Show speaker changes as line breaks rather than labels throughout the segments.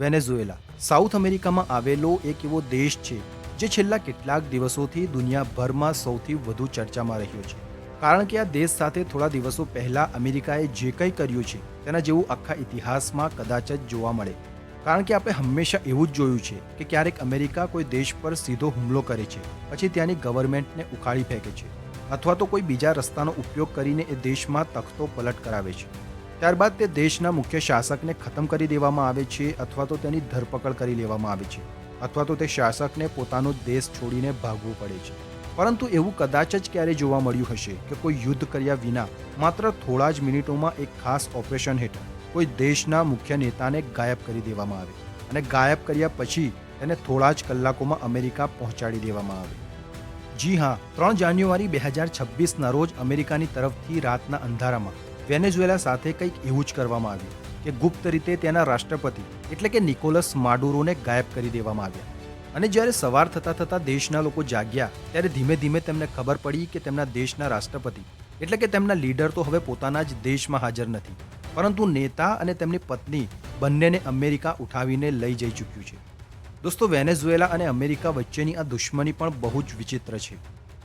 Venezuela. South અમેરિકામાં આવેલો એક એવો દેશ છે, જે છેલ્લા કેટલાક દિવસોથી દુનિયાભરમાં સૌથી વધુ ચર્ચામાં રહ્યો છે. કારણ કે આ દેશ સાથે થોડા દિવસો પહેલા અમેરિકાએ જે કંઈ કર્યું છે, તેના જેવું આખા ઇતિહાસમાં કદાચ જ જોવા મળે. કારણ કે આપણે હંમેશા એવું જ જોયું છે કે ક્યારેક અમેરિકા કોઈ દેશ પર સીધો હુમલો કરે છે, પછી ત્યાંની ગવર્મેન્ટને ઉખાડી ફેંકે છે, અથવા તો કોઈ બીજા રસ્તાનો ઉપયોગ કરીને એ દેશમાં તખતો પલટ કરાવે છે. ત્યારબાદ તે દેશના મુખ્ય શાસકને ખતમ કરી દેવામાં આવે છે અથવા તો તેની ધરપકડ કરી લેવામાં આવે છે અથવા તો તે શાસકને પોતાનો દેશ છોડીને ભાગવું પડે છે. પરંતુ એવું કદાચ જ ક્યારે જોવા મળ્યું હશે કે કોઈ યુદ્ધ કર્યા વિના માત્ર થોડા જ મિનિટોમાં એક ખાસ ઓપરેશન હેઠળ કોઈ દેશના મુખ્ય નેતાને ગાયબ કરી દેવામાં આવે અને ગાયબ કર્યા પછી તેને થોડા જ કલાકોમાં અમેરિકા પહોંચાડી દેવામાં આવે. જી હા, ત્રણ જાન્યુઆરી બે હજાર છવ્વીસના રોજ અમેરિકાની તરફથી રાતના અંધારામાં વેનેઝુએલા સાથે કંઈક એવું જ કરવામાં આવ્યું કે ગુપ્ત રીતે તેના રાષ્ટ્રપતિ એટલે કે નિકોલસ માડુરોને ગાયબ કરી દેવામાં આવ્યા. અને જ્યારે સવાર થતાં થતાં દેશના લોકો જાગ્યા, ત્યારે ધીમે ધીમે તેમને ખબર પડી કે તેમના દેશના રાષ્ટ્રપતિ એટલે કે તેમના લીડર તો હવે પોતાના જ દેશમાં હાજર નથી. પરંતુ નેતા અને તેમની પત્ની બંનેને અમેરિકા ઉઠાવીને લઈ જઈ ચૂક્યું છે. દોસ્તો, વેનેઝુએલા અને અમેરિકા વચ્ચેની આ દુશ્મની પણ બહુ જ વિચિત્ર છે.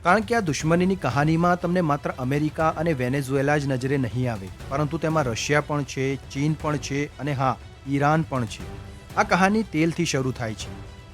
કારણ કે આ દુશ્મનીની કહાનીમાં તમને માત્ર અમેરિકા અને વેનેઝુએલા જ નજરે નહીં આવે, પરંતુ તેમાં રશિયા પણ છે, ચીન પણ છે અને હા, ઈરાન પણ છે. આ કહાની તેલથી શરૂ થાય છે.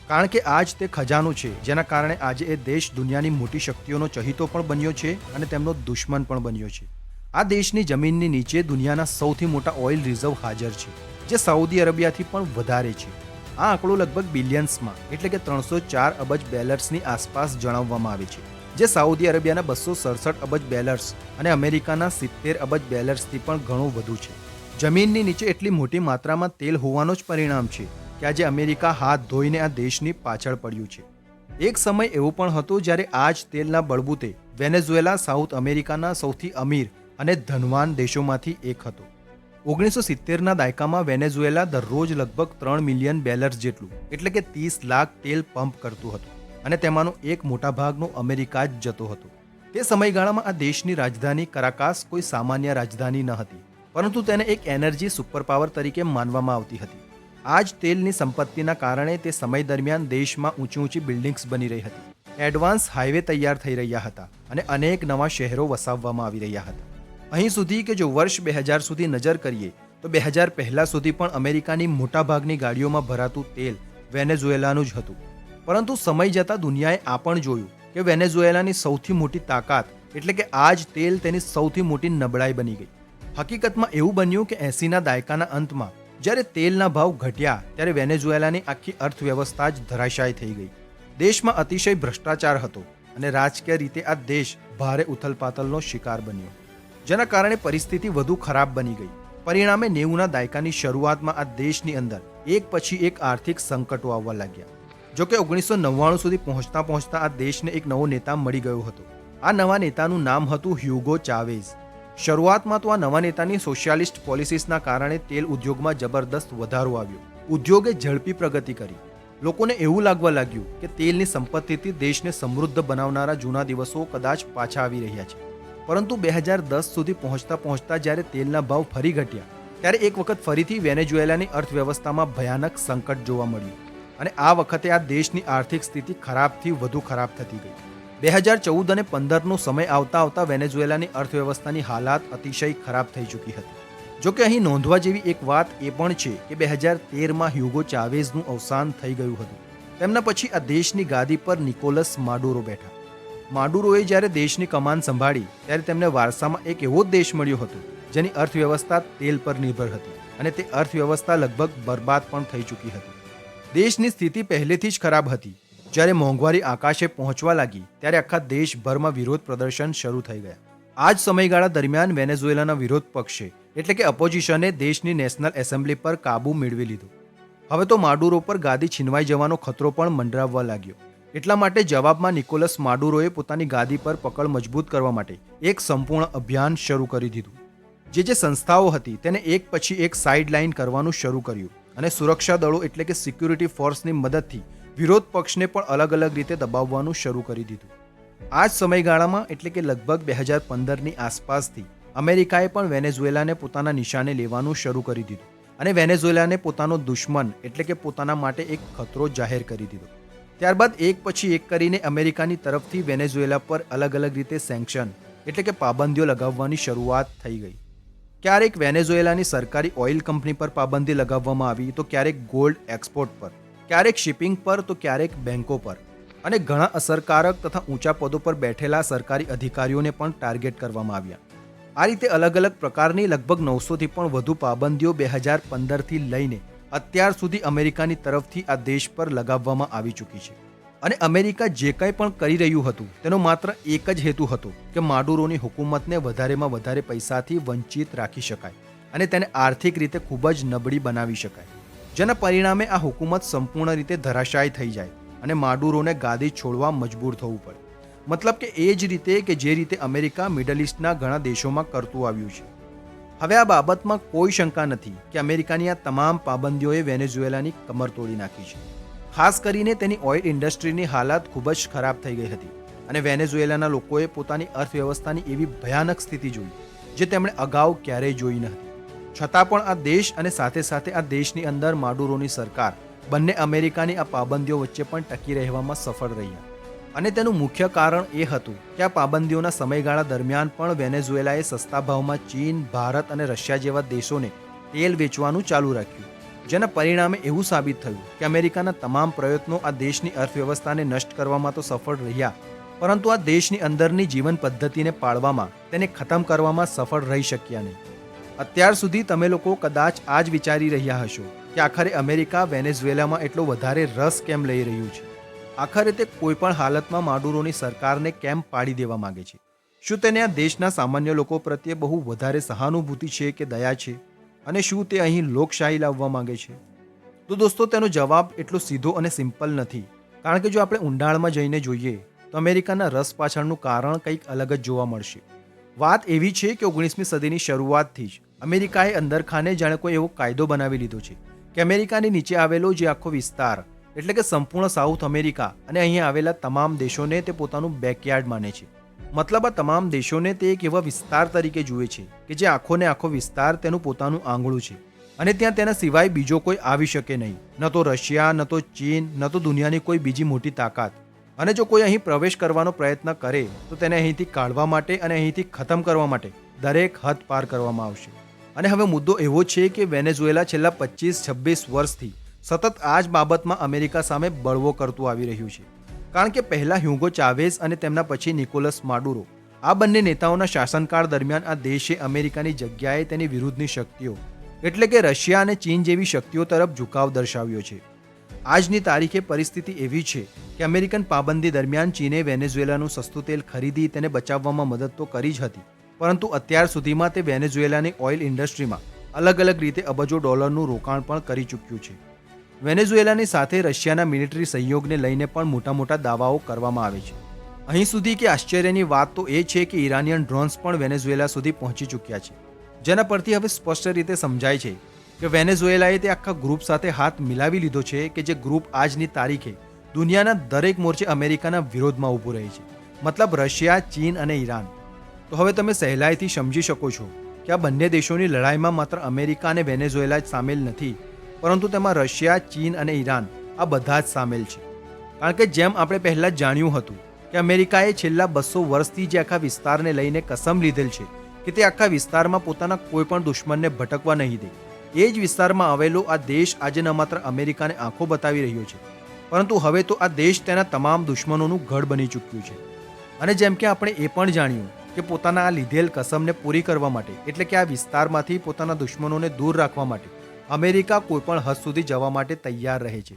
કારણ કે આજ તે ખજાનો છે, જેના કારણે આજે એ દેશ દુનિયાની મોટી શક્તિઓનો ચહિતો પણ બન્યો છે અને તેમનો દુશ્મન પણ બન્યો છે. આ દેશની જમીનની નીચે દુનિયાના સૌથી મોટા ઓઇલ રિઝર્વ હાજર છે, જે સાઉદી અરેબિયાથી પણ વધારે છે. આ આંકડો લગભગ બિલિયન્સમાં, એટલે કે ત્રણસો ચાર અબજ બેલર્સની આસપાસ જણાવવામાં આવે છે. જે સાઉદી અરેબિયાના બસો સડસઠ અબજ બેલર્સ અને અમેરિકાના સિત્તેર અબજ બેલર્સથી પણ ઘણું વધુ છે. જમીનની નીચે એટલી મોટી માત્રામાં તેલ હોવાનો જ પરિણામ છે કે આજે અમેરિકા હાથ ધોઈને આ દેશની પાછળ પડ્યું છે. એક સમય એવો પણ હતો જ્યારે આ જ તેલના બળબૂતે વેનેઝુએલા, સાઉથ અમેરિકાના સૌથી અમીર અને ધનવાન દેશોમાંથી એક હતો. ઓગણીસો સિત્તેરના દાયકામાં વેનેઝુએલા દરરોજ લગભગ ત્રણ મિલિયન બેલર્સ જેટલું, એટલે કે ત્રીસ લાખ તેલ પંપ કરતું હતું. અને તેમાંનો એક મોટા ભાગનો અમેરિકા જ જતો હતો. તે સમયગાળામાં આ દેશની રાજધાની કરાકાસ કોઈ સામાન્ય રાજધાની ન હતી, પરંતુ તેને એક એનર્જી સુપરપાવર તરીકે માનવામાં આવતી હતી. આ જ તેલની સંપત્તિના કારણે તે સમય દરમિયાન દેશમાં ઊંચી ઊંચી બિલ્ડિંગ્સ બની રહી હતી. એડવાન્સ હાઈવે તૈયાર થઈ રહ્યા હતા અને અનેક નવા શહેરો વસાવવામાં આવી રહ્યા હતા. અહીં સુધી કે જો વર્ષ બે હજાર સુધી નજર કરીએ, તો બે હજાર પહેલાં સુધી પણ અમેરિકાની મોટાભાગની ગાડીઓમાં ભરાતું તેલ વેનેઝુએલાનું જ હતું. પરંતુ સમય જતાં દુનિયાએ આ પણ જોયું કે વેનેઝુએલાની સૌથી મોટી તાકાત એટલે કે આ જ તેલ તેની સૌથી મોટી નબળાઈ બની ગઈ. હકીકતમાં એવું બન્યું કે એંસીના દાયકાના અંતમાં જ્યારે તેલના ભાવ ઘટ્યા ત્યારે વેનેઝુએલાની આખી અર્થવ્યવસ્થા જ ધરાશાયી થઈ ગઈ. દેશમાં અતિશય ભ્રષ્ટાચાર હતો અને રાજકીય રીતે આ દેશ ભારે ઉથલપાથલનો શિકાર બન્યો. જેના કારણે પરિસ્થિતિ વધુ ખરાબ બની ગઈ. પરિણામે નેવુંના દાયકાની શરૂઆતમાં આ દેશની અંદર એક પછી એક આર્થિક સંકટો આવવા લાગ્યા. જોકે ઓગણીસો નવ્વાણું સુધી પહોંચતા પહોંચતા આ દેશને એક નવો નેતા મળી ગયો હતો. આ નવા નેતાનું નામ હતું હ્યુગો ચાવેઝ. શરૂઆતમાં તો આ નવા નેતાની સોશિયાલિસ્ટ પોલિસીસના કારણે તેલ ઉદ્યોગમાં જબરદસ્ત વધારો આવ્યો. ઉદ્યોગે ઝડપી પ્રગતિ કરી. લોકોને એવું લાગવા લાગ્યું કે તેલની સંપત્તિથી દેશને સમૃદ્ધ બનાવનારા જૂના દિવસો કદાચ પાછા આવી રહ્યા છે. પરંતુ બે હજાર દસ સુધી પહોંચતા પહોંચતા જ્યારે તેલના ભાવ ફરી ઘટ્યા, ત્યારે એક વખત ફરીથી વેનેઝુએલાની અર્થવ્યવસ્થામાં ભયાનક સંકટ જોવા મળ્યું. અને આ વખતે આ દેશની આર્થિક સ્થિતિ ખરાબથી વધુ ખરાબ થતી ગઈ. બે હજાર ચૌદ અને પંદરનો સમય આવતા આવતા વેનેઝુએલાની અર્થવ્યવસ્થાની હાલાત અતિશય ખરાબ થઈ ચૂકી હતી. જો કે અહીં નોંધવા જેવી એક વાત એ પણ છે કે બે હજાર તેરમાં હ્યુગો ચાવેઝનું અવસાન થઈ ગયું હતું. તેમના પછી આ દેશની ગાદી પર નિકોલસ માડુરો બેઠા. માડુરોએ જ્યારે દેશની કમાન સંભાળી, ત્યારે તેમને વારસામાં એક એવો દેશ મળ્યો હતો, જેની અર્થવ્યવસ્થા તેલ પર નિર્ભર હતી અને તે અર્થવ્યવસ્થા લગભગ બરબાદ પણ થઈ ચૂકી હતી. દેશની સ્થિતિ પહેલેથી જ ખરાબ હતી. જ્યારે મોંઘવારી આકાશે પહોંચવા લાગી, ત્યારે આખા દેશભરમાં વિરોધ પ્રદર્શન શરૂ થઈ ગયા. આ જ સમયગાળા દરમિયાન વેનેઝુએલાના વિરોધ પક્ષે, એટલે કે અપોઝિશને દેશની નેશનલ એસેમ્બલી પર કાબુ મેળવી લીધો. હવે તો માડુરો પર ગાદી છીનવાઈ જવાનો ખતરો પણ મંડરાવવા લાગ્યો. એટલા માટે જવાબમાં નિકોલસ માડુરોએ પોતાની ગાદી પર પકડ મજબૂત કરવા માટે એક સંપૂર્ણ અભિયાન શરૂ કરી દીધું. જે જે સંસ્થાઓ હતી, તેને એક પછી એક સાઇડલાઇન કરવાનું શરૂ કર્યું. અને સુરક્ષા દળો એટલે કે સિક્યુરિટી ફોર્સની મદદથી વિરોધ પક્ષને પણ અલગ અલગ રીતે દબાવવાનું શરૂ કરી દીધું. આ જ સમયગાળામાં એટલે કે લગભગ બે હજાર પંદરની આસપાસથી અમેરિકાએ પણ વેનેઝુએલાને પોતાના નિશાને લેવાનું શરૂ કરી દીધું અને વેનેઝુએલાને પોતાનો દુશ્મન એટલે કે પોતાના માટે એક ખતરો જાહેર કરી દીધો. ત્યારબાદ એક પછી એક કરીને અમેરિકાની તરફથી વેનેઝુએલા પર અલગ અલગ રીતે સેન્કશન એટલે કે પાબંદીઓ લગાવવાની શરૂઆત થઈ ગઈ. ક્યારેક વેનેઝુએલાની સરકારી ઓઇલ કંપની પર પાબંદી લગાવવામાં આવી, તો ક્યારેક ગોલ્ડ એક્સપોર્ટ પર, ક્યારેક શિપિંગ પર, તો ક્યારેક બેન્કો પર. અને ઘણા અસરકારક તથા ઊંચા પદો પર બેઠેલા સરકારી અધિકારીઓને પણ ટાર્ગેટ કરવામાં આવ્યા. આ રીતે અલગ અલગ પ્રકારની લગભગ નવસોથી પણ વધુ પાબંદીઓ બે હજાર પંદરથી લઈને અત્યાર સુધી અમેરિકાની તરફથી આ દેશ પર લગાવવામાં આવી ચૂકી છે. અને અમેરિકા જે કંઈ પણ કરી રહ્યું હતું, તેનો માત્ર એક જ હેતુ હતો કે માડુરોની હુકુમતને વધારેમાં વધારે પૈસાથી વંચિત રાખી શકાય અને તેને આર્થિક રીતે ખૂબ જ નબળી બનાવી શકાય. જેના પરિણામે આ હુકુમત સંપૂર્ણ રીતે ધરાશાયી થઈ જાય અને માડુરોને ગાદી છોડવા મજબૂર થવું પડે. મતલબ કે એ જ રીતે કે જે રીતે અમેરિકા મિડલ ઇસ્ટના ઘણા દેશોમાં કરતું આવ્યું છે. હવે આ બાબતમાં કોઈ શંકા નથી કે અમેરિકાની આ તમામ પાબંદીઓએ વેનેઝુએલાની કમર તોડી નાખી છે. ખાસ કરીને તેની ઓઇલ ઇન્ડસ્ટ્રીની હાલત ખૂબ જ ખરાબ થઈ ગઈ હતી અને વેનેઝુએલાના લોકોએ પોતાની અર્થવ્યવસ્થાની એવી ભયાનક સ્થિતિ જોઈ, જે તેમણે અગાઉ ક્યારેય જોઈ ન હતી. છતાં પણ આ દેશ અને સાથે સાથે આ દેશની અંદર માડુરોની સરકાર બંને અમેરિકાની આ પાબંદીઓ વચ્ચે પણ ટકી રહેવામાં સફળ રહ્યા. અને તેનું મુખ્ય કારણ એ હતું કે આ પાબંદીઓના સમયગાળા દરમિયાન પણ વેનેઝુએલાએ સસ્તા ભાવમાં ચીન, ભારત અને રશિયા જેવા દેશોને તેલ વેચવાનું ચાલુ રાખ્યું. જેના પરિણામે એવું સાબિત થયું કે અમેરિકાના તમામ પ્રયત્નો આ દેશની અર્થવ્યવસ્થાને નષ્ટ કરવામાં તો સફળ રહ્યા, પરંતુ આ દેશની અંદરની જીવન પદ્ધતિને પાળવામાં તેને ખતમ કરવામાં સફળ રહી શક્યા નહીં. અત્યાર સુધી તમે લોકો કદાચ આ જ વિચારી રહ્યા હશો કે આખરે અમેરિકા વેનેઝુએલામાં એટલો વધારે રસ કેમ લઈ રહ્યું છે? આખરે તે કોઈપણ હાલતમાં માડુરોની સરકારને કેમ પાડી દેવા માંગે છે? શું તેને આ દેશના સામાન્ય લોકો પ્રત્યે બહુ વધારે સહાનુભૂતિ છે કે દયા છે? અને શું તે અહીં લોકશાહી લાવવા માંગે છે? તો દોસ્તો, તેનો જવાબ એટલો સીધો અને સિમ્પલ નથી. કારણ કે જો આપણે ઊંડાણમાં જઈને જોઈએ, તો અમેરિકાના રસ પાછળનું કારણ કંઈક અલગ જ જોવા મળશે. વાત એવી છે કે ઓગણીસમી સદીની શરૂઆતથી જ અમેરિકાએ અંદરખાને જાણે કોઈ એવો કાયદો બનાવી લીધો છે કે અમેરિકાની નીચે આવેલો જે આખો વિસ્તાર, એટલે કે સંપૂર્ણ સાઉથ અમેરિકા અને અહીં આવેલા તમામ દેશોને તે પોતાનું બેકયાર્ડ માને છે. મતલબ આ તમામ દેશોને તે એક એવા વિસ્તાર તરીકે જુએ છે કે જે આખોને આખો વિસ્તાર તેનું પોતાનું આંગળું છે. અને ત્યાં તેના સિવાય બીજો કોઈ આવી શકે નહીં. ન તો રશિયા, ન તો ચીન, ન તો દુનિયાની કોઈ બીજી મોટી તાકાત. અને જો કોઈ અહીં પ્રવેશ કરવાનો પ્રયત્ન કરે, તો તેને અહીંથી કાઢવા માટે અને અહીંથી ખતમ કરવા માટે દરેક હદ પાર કરવામાં આવશે. અને હવે મુદ્દો એવો છે કે વેનેઝુએલા છેલ્લા પચીસ છવ્વીસ વર્ષથી સતત આ જ બાબતમાં અમેરિકા સામે બળવો કરતું આવી રહ્યું છે. કારણ કે પહેલા હ્યુગો ચાવેઝ અને તેમના પછી નિકોલસ માડુરો. આ બંને નેતાઓના શાસનકાળ દરમિયાન આ દેશે અમેરિકાની જગ્યાએ તેની વિરુદ્ધની શક્તિઓ, એટલે કે રશિયા અને ચીન જેવી શક્તિઓ તરફ ઝુકાવ દર્શાવ્યો છે. આજની તારીખે પરિસ્થિતિ એવી છે કે અમેરિકન પાબંદી દરમિયાન ચીને વેનેઝુએલાનું સસ્તું તેલ ખરીદી તેને બચાવવામાં મદદ તો કરી જ હતી, પરંતુ અત્યાર સુધીમાં તે વેનેઝુએલાની ઓઇલ ઇન્ડસ્ટ્રીમાં અલગ અલગ રીતે અબજો ડોલરનું રોકાણ પણ કરી ચૂક્યું છે. વેનેઝુએલાની સાથે રશિયાના મિલિટરી સહયોગને લઈને પણ મોટા મોટા દાવાઓ કરવામાં આવે છે. અહીં સુધી કે આશ્ચર્યની વાત તો એ છે કે ઇરાનિયન ડ્રોન્સ પણ વેનેઝુએલા સુધી પહોંચી ચૂક્યા છે. જેના પરથી હવે સ્પષ્ટ રીતે સમજાય છે કે વેનેઝુએલાએ તે આખા ગ્રુપ સાથે હાથ મિલાવી લીધો છે કે જે ગ્રુપ આજની તારીખે દુનિયાના દરેક મોરચે અમેરિકાના વિરોધમાં ઊભું રહે છે. મતલબ રશિયા, ચીન અને ઈરાન. તો હવે તમે સહેલાઈથી સમજી શકો છો કે આ બંને દેશોની લડાઈમાં માત્ર અમેરિકા અને વેનેઝુએલા જ સામેલ નથી. પરંતુ તેમાં રશિયા, ચીન અને ઈરાન આ બધા જ સામેલ છે. કારણ કે જેમ આપણે પહેલાં જાણ્યું હતું કે અમેરિકાએ છેલ્લા બસો વર્ષથી જે આખા વિસ્તારને લઈને કસમ લીધેલ છે કે તે આખા વિસ્તારમાં પોતાના કોઈ પણ દુશ્મનને ભટકવા નહીં દે. એ જ વિસ્તારમાં આવેલો આ દેશ આજે ન માત્ર અમેરિકાને આંખો બતાવી રહ્યો છે, પરંતુ હવે તો આ દેશ તેના તમામ દુશ્મનોનું ગઢ બની ચૂક્યું છે. અને જેમ કે આપણે એ પણ જાણ્યું કે પોતાના આ લીધેલ કસમને પૂરી કરવા માટે, એટલે કે આ વિસ્તારમાંથી પોતાના દુશ્મનોને દૂર રાખવા માટે અમેરિકા કોઈપણ હદ સુધી જવા માટે તૈયાર રહે છે.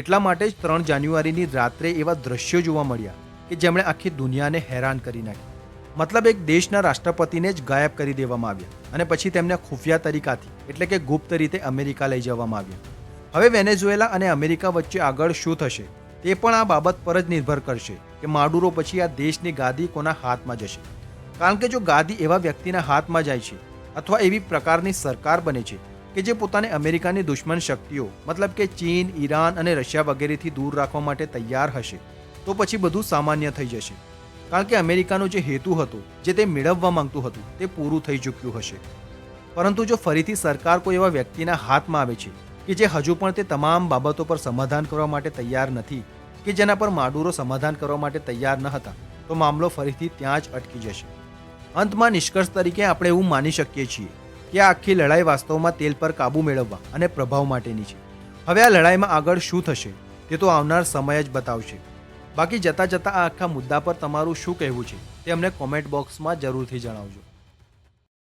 એટલા માટે જ ત્રણ જાન્યુઆરીની રાત્રે એવા દ્રશ્યો જોવા મળ્યા કે જેમણે આખી દુનિયાને હેરાન કરી નાખી મતલબ એક દેશના રાષ્ટ્રપતિને જ ગાયબ કરી દેવામાં આવ્યા અને પછી તેમને ખુફિયા તરીકાથી, એટલે કે ગુપ્ત રીતે અમેરિકા લઈ જવામાં આવ્યા. હવે વેનેઝુએલા અને અમેરિકા વચ્ચે આગળ શું થશે, તે પણ આ બાબત પર જ નિર્ભર કરશે કે માડુરો પછી આ દેશની ગાદી કોના હાથમાં જશે. કારણ કે જો ગાદી એવા વ્યક્તિના હાથમાં જાય છે અથવા એવી પ્રકારની સરકાર બને છે કે જે પોતાને અમેરિકાની દુશ્મન શક્તિઓ, મતલબ કે ચીન, ઈરાન અને રશિયા વગેરેથી દૂર રાખવા માટે તૈયાર હશે, તો પછી બધું સામાન્ય થઈ જશે. કારણ કે અમેરિકાનો જે હેતુ હતો, જે તે મેળવવા માંગતું હતું, તે પૂરું થઈ ચૂક્યું હશે. પરંતુ જો ફરીથી સરકાર કોઈ એવા વ્યક્તિના હાથમાં આવે છે, કે જે હજુ પણ તે તમામ બાબતો પર સમાધાન કરવા માટે તૈયાર નથી, કે જેના પર માડુરો સમાધાન કરવા માટે તૈયાર ન હતા, તો મામલો ફરીથી ત્યાં જ અટકી જશે. અંતમાં નિષ્કર્ષ તરીકે આપણે એવું માની શકીએ છીએ કે આ આખી લડાઈ વાસ્તવમાં તેલ પર કાબૂ મેળવવા અને પ્રભાવ માટેની છે. હવે આ લડાઈમાં આગળ શું થશે, તે તો આવનાર સમય જ બતાવશે. બાકી જતાં જતાં આ આખા મુદ્દા પર તમારું શું કહેવું છે, તે અમને કોમેન્ટ બોક્સમાં જરૂરથી જણાવજો.